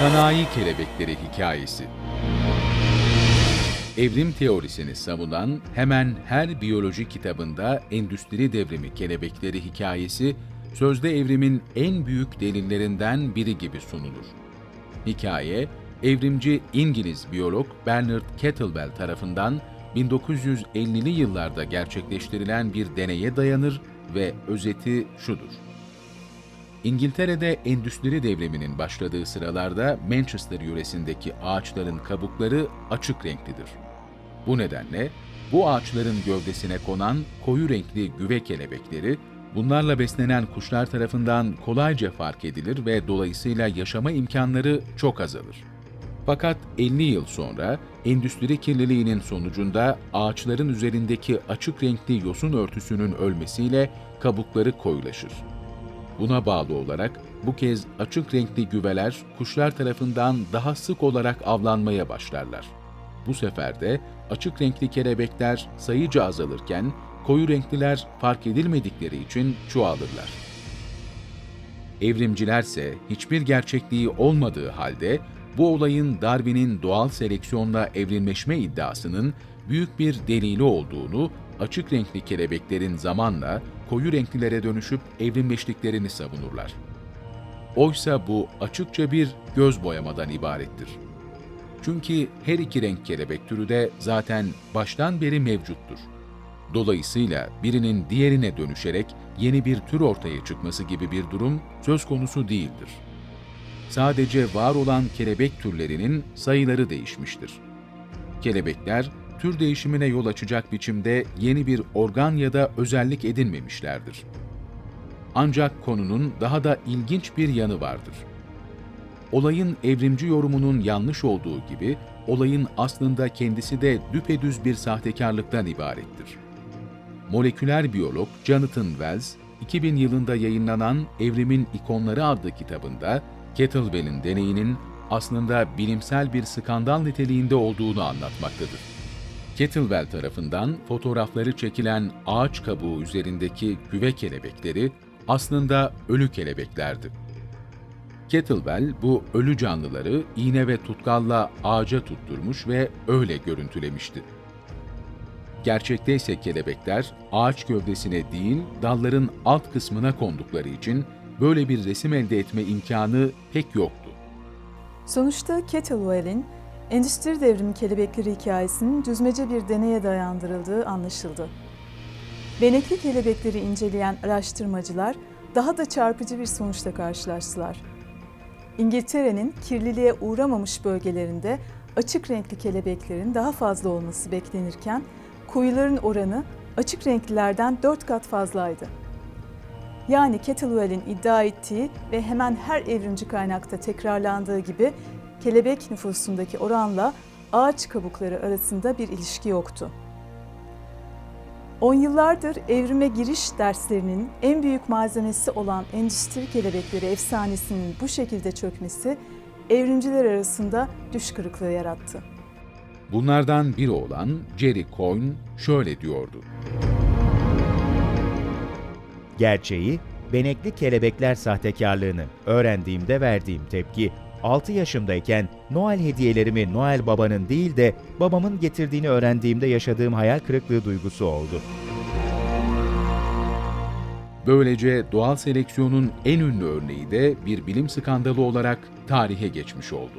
Sanayi Kelebekleri Hikayesi Evrim teorisini savunan hemen her biyoloji kitabında endüstri devrimi kelebekleri hikayesi, sözde evrimin en büyük delillerinden biri gibi sunulur. Hikaye, evrimci İngiliz biyolog Bernard Kettlewell tarafından 1950'li yıllarda gerçekleştirilen bir deneye dayanır ve özeti şudur. İngiltere'de endüstri devriminin başladığı sıralarda Manchester yöresindeki ağaçların kabukları açık renklidir. Bu nedenle bu ağaçların gövdesine konan koyu renkli güve kelebekleri bunlarla beslenen kuşlar tarafından kolayca fark edilir ve dolayısıyla yaşama imkanları çok azalır. Fakat 50 yıl sonra endüstri kirliliğinin sonucunda ağaçların üzerindeki açık renkli yosun örtüsünün ölmesiyle kabukları koyulaşır. Buna bağlı olarak bu kez açık renkli güveler kuşlar tarafından daha sık olarak avlanmaya başlarlar. Bu sefer de açık renkli kelebekler sayıca azalırken koyu renkliler fark edilmedikleri için çoğalırlar. Evrimcilerse hiçbir gerçekliği olmadığı halde bu olayın Darwin'in doğal seleksiyonla evrimleşme iddiasının büyük bir delili olduğunu, açık renkli kelebeklerin zamanla koyu renklilere dönüşüp evrimleştiklerini savunurlar. Oysa bu açıkça bir göz boyamadan ibarettir. Çünkü her iki renk kelebek türü de zaten baştan beri mevcuttur. Dolayısıyla birinin diğerine dönüşerek yeni bir tür ortaya çıkması gibi bir durum söz konusu değildir. Sadece var olan kelebek türlerinin sayıları değişmiştir. Kelebekler tür değişimine yol açacak biçimde yeni bir organ ya da özellik edinmemişlerdir. Ancak konunun daha da ilginç bir yanı vardır. Olayın evrimci yorumunun yanlış olduğu gibi, olayın aslında kendisi de düpedüz bir sahtekarlıktan ibarettir. Moleküler biyolog Jonathan Wells, 2000 yılında yayınlanan Evrimin İkonları adlı kitabında, Kettlewell'in deneyinin aslında bilimsel bir skandal niteliğinde olduğunu anlatmaktadır. Kettlewell tarafından fotoğrafları çekilen ağaç kabuğu üzerindeki güve kelebekleri aslında ölü kelebeklerdi. Kettlewell bu ölü canlıları iğne ve tutkalla ağaca tutturmuş ve öyle görüntülemişti. Gerçekte ise kelebekler ağaç gövdesine değil dalların alt kısmına kondukları için böyle bir resim elde etme imkanı pek yoktu. Sonuçta Kettlewell'in endüstri devrimi kelebekleri hikayesinin düzmece bir deneye dayandırıldığı anlaşıldı. Benekli kelebekleri inceleyen araştırmacılar daha da çarpıcı bir sonuçla karşılaştılar. İngiltere'nin kirliliğe uğramamış bölgelerinde açık renkli kelebeklerin daha fazla olması beklenirken koyuların oranı açık renklilerden 4 kat fazlaydı. Yani Kettlewell'in iddia ettiği ve hemen her evrimci kaynakta tekrarlandığı gibi kelebek nüfusundaki oranla ağaç kabukları arasında bir ilişki yoktu. On yıllardır evrime giriş derslerinin en büyük malzemesi olan endüstri kelebekleri efsanesinin bu şekilde çökmesi evrimciler arasında düş kırıklığı yarattı. Bunlardan biri olan Jerry Coyne şöyle diyordu. Gerçeği, benekli kelebekler sahtekarlığını öğrendiğimde verdiğim tepki, 6 yaşımdayken Noel hediyelerimi Noel Baba'nın değil de babamın getirdiğini öğrendiğimde yaşadığım hayal kırıklığı duygusu oldu. Böylece doğal seleksiyonun en ünlü örneği de bir bilim skandalı olarak tarihe geçmiş oldu.